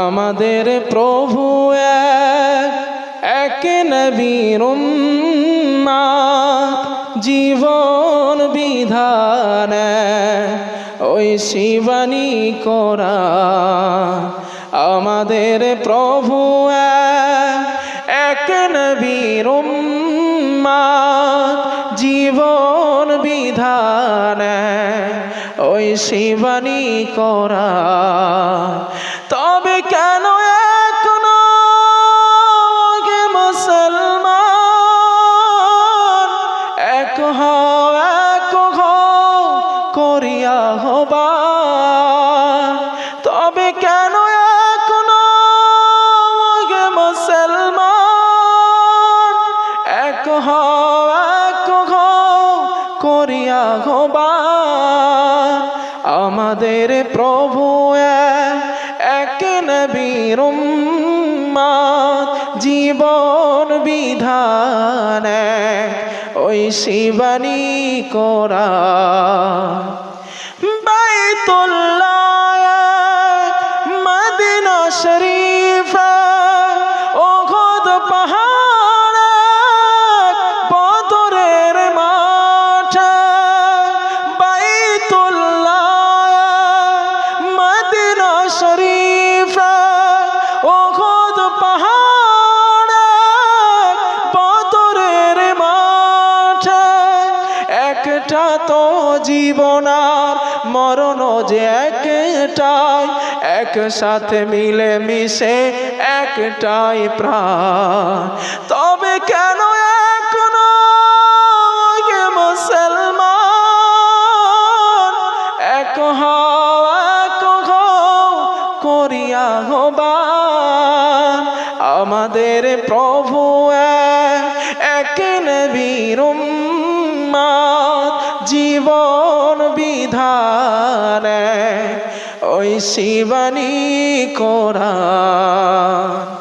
আমাদের প্রভু এক নবীর জীবন বিধান ওই শিবানী করা আমাদের প্রভু এক, নবীর জীবন বিধান ওই শিবানী করা কেন এখনও মুসলমান? এক হও এক হও করিয়া হবা তবে কেন এখনও মুসলমান? এক হও এক হও করিয়া হবা আমাদের প্রভু নবীর জীবন বিধান ওই শিবানী করা একটা তো জীবনার মরণ যে একটাই একসাথে মিলে মিশে একটাই প্রাণ। তবে কেন এখনও মুসলমান এক হও এক হও করিয়া হবা আমাদের প্রভু এক, উম্মাদ, জীবন বিধান ওই শিবানী কোরআন।